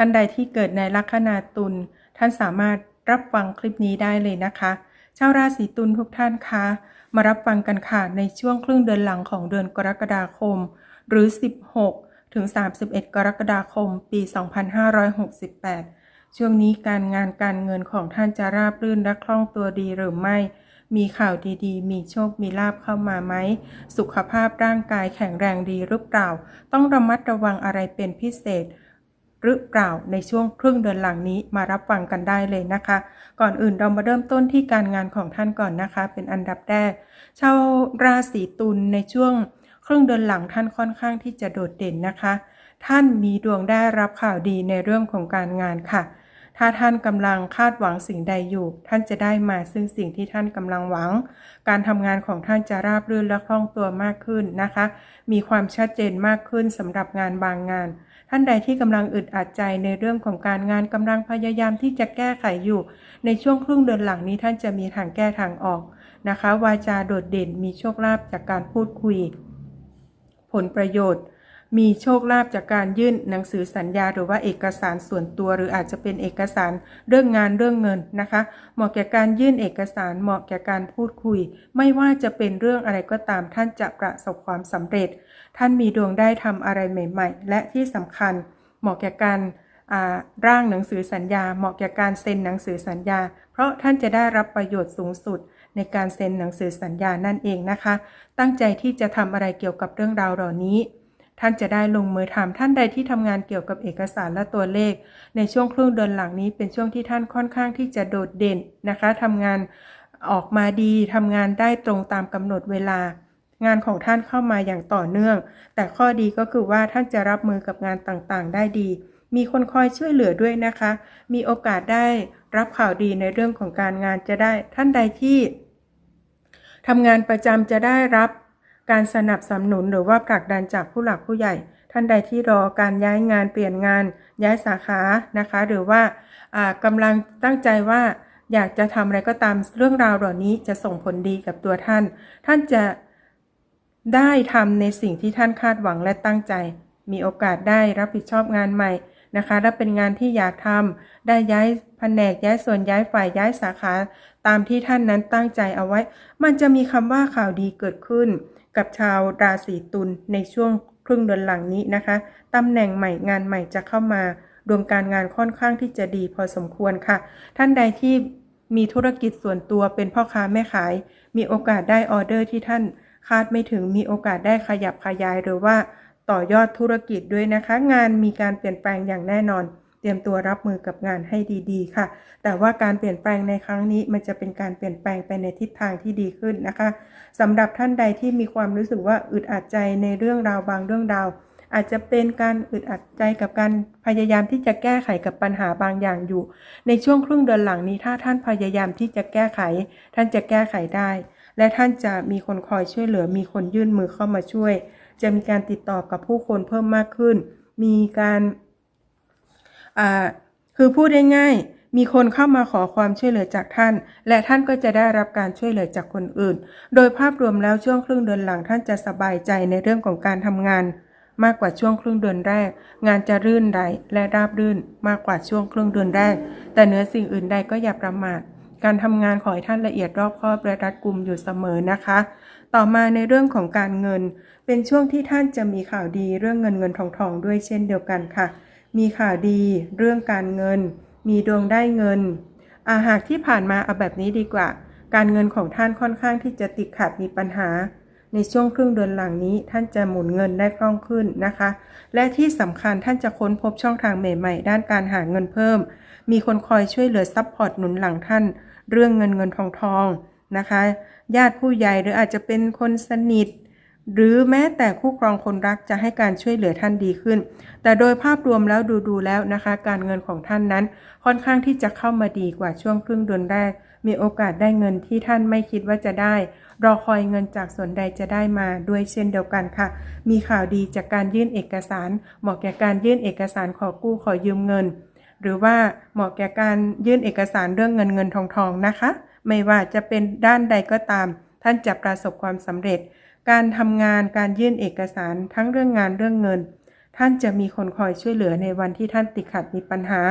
ท่านใดที่เกิดในลัคนาตุลท่านสามารถรับฟังคลิปนี้ได้เลยนะคะ ชาวราศีตุลทุกท่านคะ มารับฟังกันค่ะในช่วงครึ่งเดือนหลังของเดือนกรกฎาคม หรือ 16 ถึง 31 กรกฎาคม ปี 2568 ช่วงนี้การงานการเงินของท่านจะราบรื่นและคล่องตัวดีหรือไม่ มีข่าวดีๆ มีโชค มีลาบเข้ามาไหม สุขภาพร่างกายแข็งแรงดีหรือเปล่า ต้องระมัดระวังอะไรเป็นพิเศษ หรือเปล่าในช่วงครึ่งเดือนหลังนี้มารับฟังกันได้เลยนะคะ ก่อนอื่นเรามาเริ่มต้นที่การงานของท่านก่อนนะคะ เป็นอันดับแรกชาวราศีตุลในช่วงครึ่งเดือนหลังท่านค่อนข้างที่จะโดดเด่นนะคะ ท่านมีดวงได้รับข่าวดีในเรื่องของการงานค่ะ ถ้าท่านกำลังคาดหวังสิ่งใดอยู่ ท่านจะได้มาซึ่งสิ่งที่ท่านกำลังหวัง การทำงานของท่านจะราบรื่นและคล่องตัวมากขึ้นนะคะ มีความชัดเจนมากขึ้นสำหรับงานบางงาน ท่านใดที่กำลังอึดอัดใจในเรื่องของการงานกำลังพยายามที่จะแก้ไขอยู่ ในช่วงครึ่งเดือนหลังนี้ท่านจะมีทางแก้ทางออกนะคะ วาจาโดดเด่นมีโชคลาภจากการพูดคุย ผลประโยชน์ มีโชคลาภจากการยื่นหนังสือสัญญา หรือว่าเอกสารส่วนตัว หรืออาจจะเป็นเอกสารเรื่องงานเรื่องเงินนะคะ เหมาะแก่การยื่นเอกสารเหมาะแก่การพูดคุย ไม่ว่าจะเป็นเรื่องอะไรก็ตามท่านจะประสบความสำเร็จ ท่านมีดวงได้ทำอะไรใหม่ ๆ และที่สำคัญ เหมาะแก่การร่างหนังสือสัญญา เหมาะแก่การเซ็นหนังสือสัญญา เพราะท่านจะได้รับประโยชน์สูงสุดในการเซ็นหนังสือสัญญานั่นเองนะคะ ตั้งใจที่จะทำอะไรเกี่ยวกับเรื่องราวเหล่านี้ ท่านจะได้ลงมือทำท่านใดที่ทำงานเกี่ยวกับเอกสารและตัวเลข ในช่วงครึ่งเดือนหลังนี้เป็นช่วงที่ท่านค่อนข้างที่จะโดดเด่นนะคะทำงานออกมาดีทำงานได้ตรงตามกำหนดเวลา งานของท่านเข้ามาอย่างต่อเนื่อง แต่ข้อดีก็คือว่าท่านจะรับมือกับงานต่างๆ ได้ดี มีคนคอยช่วยเหลือด้วยนะคะ มีโอกาสได้รับข่าวดีในเรื่องของการงานจะได้ ท่านใดที่ทำงานประจำจะได้รับ การสนับสนุนหรือว่าผลักดันจากผู้หลักผู้ใหญ่ ท่านใดที่รอการย้ายงานเปลี่ยนงาน ย้ายสาขานะคะ หรือว่าอ่ากำลังตั้งใจว่าอยากจะทำอะไรก็ตามเรื่องราวเหล่านี้จะส่งผลดีกับตัวท่าน ท่านจะได้ทำในสิ่งที่ท่านคาดหวังและตั้งใจ มีโอกาสได้รับผิดชอบงานใหม่นะคะและเป็นงานที่อยากทำได้ย้ายแผนกย้ายส่วนย้ายฝ่ายย้ายสาขา ตามที่ท่านนั้นตั้งใจเอาไว้ มันจะมีคำว่าข่าวดีเกิดขึ้น กับชาวราศีตุลในช่วงครึ่งเดือนหลังนี้นะคะตำแหน่งใหม่งานใหม่จะเข้ามา ดวงการงานค่อนข้างที่จะดีพอสมควรค่ะ ท่านใดที่มีธุรกิจส่วนตัวเป็นพ่อค้าแม่ขาย มีโอกาสได้ออเดอร์ที่ท่านคาดไม่ถึงมีโอกาสได้ขยับขยายหรือว่าต่อยอดธุรกิจด้วยนะคะ งานมีการเปลี่ยนแปลงอย่างแน่นอน เตรียมตัวรับมือกับงานให้ดีๆ ค่ะ แต่ว่าการเปลี่ยนแปลงในครั้งนี้มันจะเป็นการเปลี่ยนแปลงไปในทิศทางที่ดีขึ้นนะคะสำหรับท่านใดที่มีความรู้สึกว่าอึดอัดใจในเรื่องราวบางเรื่องราวอาจจะเป็นการอึดอัดใจกับการพยายามที่จะแก้ไขกับปัญหาบางอย่างอยู่ ในช่วงครึ่งเดือนหลังนี้ถ้าท่านพยายามที่จะแก้ไข ท่านจะแก้ไขได้ และท่านจะมีคนคอยช่วยเหลือ มีคนยื่นมือเข้ามาช่วย จะมีการติดต่อกับผู้คนเพิ่มมากขึ้น มีการ คือพูดง่ายๆมีคนเข้ามาขอความช่วยเหลือจากท่าน และท่านก็จะได้รับการช่วยเหลือจากคนอื่น โดยภาพรวมแล้วช่วงครึ่งเดือนหลังท่านจะสบายใจในเรื่องของการทำงาน มากกว่าช่วงครึ่งเดือนแรก งานจะรื่นไหลและราบรื่นมากกว่าช่วงครึ่งเดือนแรก แต่เหนือสิ่งอื่นใดก็อย่าประมาทการทำงานขอให้ท่านละเอียดรอบคอบและรัดกุมอยู่เสมอนะคะ ต่อมาในเรื่องของการเงิน เป็นช่วงที่ท่านจะมีข่าวดีเรื่องเงินเงินทองทองด้วยเช่นเดียวกันค่ะ มีข่าวดี เรื่องการเงิน มีดวงได้เงินอาหากที่ผ่านมาเอาแบบนี้ดีกว่า การเงินของท่านค่อนข้างที่จะติดขัดมีปัญหา ในช่วงครึ่งเดือนหลังนี้ท่านจะหมุนเงินได้คล่องขึ้นนะคะ และที่สำคัญท่านจะค้นพบช่องทางใหม่ๆ ด้านการหาเงินเพิ่ม มีคนคอยช่วยเหลือซัพพอร์ตหนุนหลังท่าน เรื่องเงินเงินทองทองนะคะ ญาติผู้ใหญ่หรืออาจจะเป็นคนสนิท หรือแม้แต่คู่ครองคนรักจะให้การช่วยเหลือท่านดีขึ้น แต่โดยภาพรวมแล้วดูดูๆแล้วนะคะ การเงินของท่านนั้น ค่อนข้างที่จะเข้ามาดีกว่าช่วงครึ่งเดือนแรก มีโอกาสได้เงินที่ท่านไม่คิดว่าจะได้ รอคอยเงินจากส่วนใดจะได้มาด้วยเช่นเดียวกันค่ะ มีข่าวดีจากการยื่นเอกสาร เหมาะแก่การยื่นเอกสารขอกู้ขอยืมเงิน หรือว่าเหมาะแก่การยื่นเอกสารเรื่องเงินเงินทองทองนะคะ ไม่ว่าจะเป็นด้านใดก็ตาม ท่านจะประสบความสำเร็จ การทำงานการยื่นเอกสารทั้งเรื่องงานเรื่องเงิน ท่านจะมีคนคอยช่วยเหลือในวันที่ท่านติดขัดมีปัญหา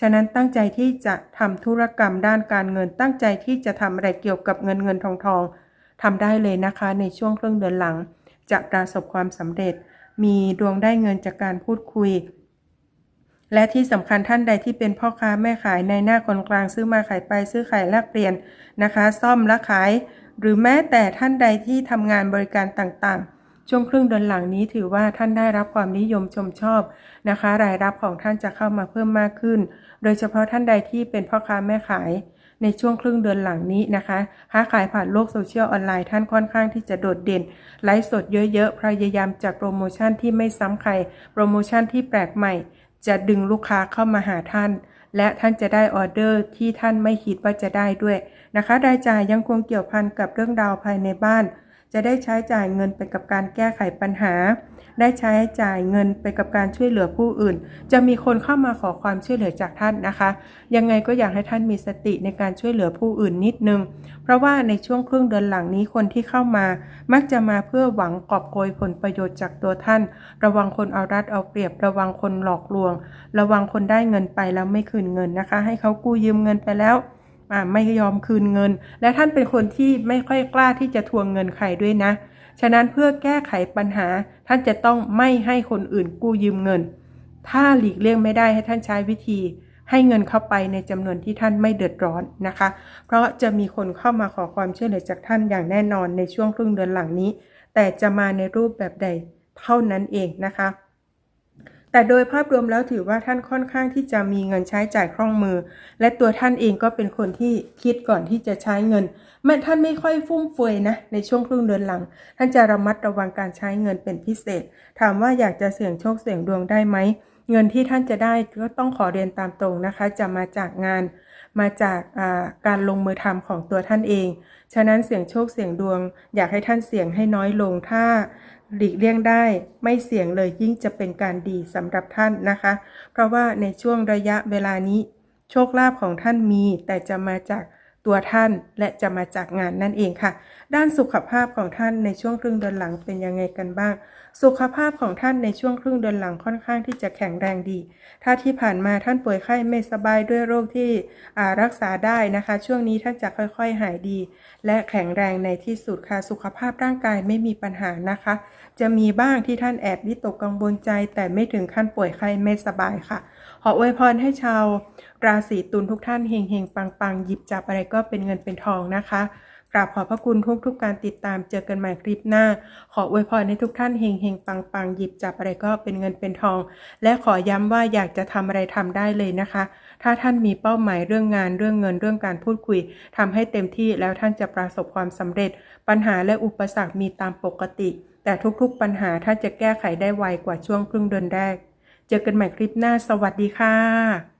ฉะนั้นตั้งใจที่จะทำธุรกรรมด้านการเงิน ตั้งใจที่จะทำอะไรเกี่ยวกับเงินเงินทองทองทำได้เลยนะคะในช่วงครึ่งเดือนหลัง จะประสบความสำเร็จ มีดวงได้เงินจากการพูดคุย และที่สำคัญท่านใดที่เป็นพ่อค้าแม่ขายในหน้าคนกลางซื้อมาขายไปซื้อขายแลกเปลี่ยนนะคะ ซ่อมและขาย หรือแม้แต่ท่านใดที่ทำงานบริการต่างๆ ช่วงครึ่งเดือนหลังนี้ถือว่าท่านได้รับความนิยมชมชอบนะคะ รายรับของท่านจะเข้ามาเพิ่มมากขึ้น โดยเฉพาะท่านใดที่เป็นพ่อค้าแม่ขายในช่วงครึ่งเดือนหลังนี้นะคะค้าขายผ่านโลกโซเชียลออนไลน์ท่านค่อนข้างที่จะโดดเด่น ไลฟ์สดเยอะๆ พยายามจัดโปรโมชั่นที่ไม่ซ้ำใคร โปรโมชั่นที่แปลกใหม่ จะดึงลูกค้าเข้ามาหาท่าน และท่านจะได้ออเดอร์ที่ท่านไม่คิดว่าจะได้ด้วยนะคะ รายจ่ายยังคงเกี่ยวพันกับเรื่องราวภายในบ้าน จะได้ใช้จ่ายเงินไปกับการแก้ไขปัญหา ได้ใช้จ่ายเงินไปกับการช่วยเหลือผู้อื่น จะมีคนเข้ามาขอความช่วยเหลือจากท่านนะคะ ยังไงก็อยากให้ท่านมีสติในการช่วยเหลือผู้อื่นนิดนึง เพราะว่าในช่วงครึ่งเดือนหลังนี้คนที่เข้ามา มักจะมาเพื่อหวังกอบโกยผลประโยชน์จากตัวท่าน ระวังคนเอารัดเอาเปรียบ ระวังคนหลอกลวง ระวังคนได้เงินไปแล้วไม่คืนเงินนะคะ ให้เขากู้ยืมเงินไปแล้ว ไม่ยอมคืนเงิน และท่านเป็นคนที่ไม่ค่อยกล้าที่จะทวงเงินใครด้วยนะ ฉะนั้นเพื่อแก้ไขปัญหา ท่านจะต้องไม่ให้คนอื่นกู้ยืมเงิน ถ้าหลีกเลี่ยงไม่ได้ให้ท่านใช้วิธี ให้เงินเข้าไปในจำนวนที่ท่านไม่เดือดร้อนนะคะ เพราะจะมีคนเข้ามาขอความช่วยเหลือจากท่านอย่างแน่นอนในช่วงครึ่งเดือนหลังนี้ แต่จะมาในรูปแบบใดเท่านั้นเองนะคะ แต่โดยภาพรวมแล้วถือว่าท่านค่อนข้างที่จะมีเงินใช้จ่ายคล่องมือ และตัวท่านเองก็เป็นคนที่คิดก่อนที่จะใช้เงินแม้ท่านไม่ค่อยฟุ่มเฟือยนะ ในช่วงครึ่งเดือนหลัง ท่านจะระมัดระวังการใช้เงินเป็นพิเศษ ถามว่าอยากจะเสี่ยงโชคเสี่ยงดวงได้ไหมเงินที่ท่านจะได้ก็ต้องขอเรียนตามตรงนะคะ จะมาจากงาน มาจากการลงมือทำของตัวท่านเอง ฉะนั้นเสี่ยงโชคเสี่ยงดวง อยากให้ท่านเสี่ยงให้น้อยลงถ้าหลีกเลี่ยงได้ไม่เสี่ยงเลยยิ่งจะเป็นการดีสำหรับท่านนะคะ เพราะว่าในช่วงระยะเวลานี้ โชคลาภของท่านมีแต่จะมาจาก ตัวท่านและจะมาจากงานนั่นเองค่ะ ด้านสุขภาพของท่านในช่วงครึ่งเดือนหลังเป็นยังไงกันบ้าง สุขภาพของท่านในช่วงครึ่งเดือนหลังค่อนข้างที่จะแข็งแรงดี ถ้าที่ผ่านมาท่านป่วยไข้ไม่สบายด้วยโรคที่รักษาได้นะคะ ช่วงนี้ท่านจะค่อยๆ หายดี และแข็งแรงในที่สุดค่ะ สุขภาพร่างกายไม่มีปัญหานะคะ จะมีบ้างที่ท่านแอบวิตกกังวลใจ แต่ไม่ถึงขั้นป่วยไข้ไม่สบายค่ะ ขออวยพรให้ชาว ราศีตุลทุกท่านเฮงเฮงปังปังหยิบจับอะไรก็็เป็นเงินเป็นทองนะคะกราบขอบพระคุณทุกทุกการติดตามเจอกันใหม่คลิปหน้า ขออวยพรให้ทุกท่านเฮงเฮงปังปังหยิบจับอะไรก็เป็นเงินเป็นทอง และขอย้ำว่าอยากจะทำอะไรทำได้เลยนะคะ ถ้าท่านมีเป้าหมายเรื่องงานเรื่องเงินเรื่องการพูดคุยทำให้เต็มที่แล้วท่านจะประสบความสำเร็จ ปัญหาและอุปสรรคมีตามปกติ แต่ทุกๆปัญหาท่านจะแก้ไขได้ไวกว่าช่วงครึ่งเดือนแรก เจอกันใหม่คลิปหน้า สวัสดีค่ะ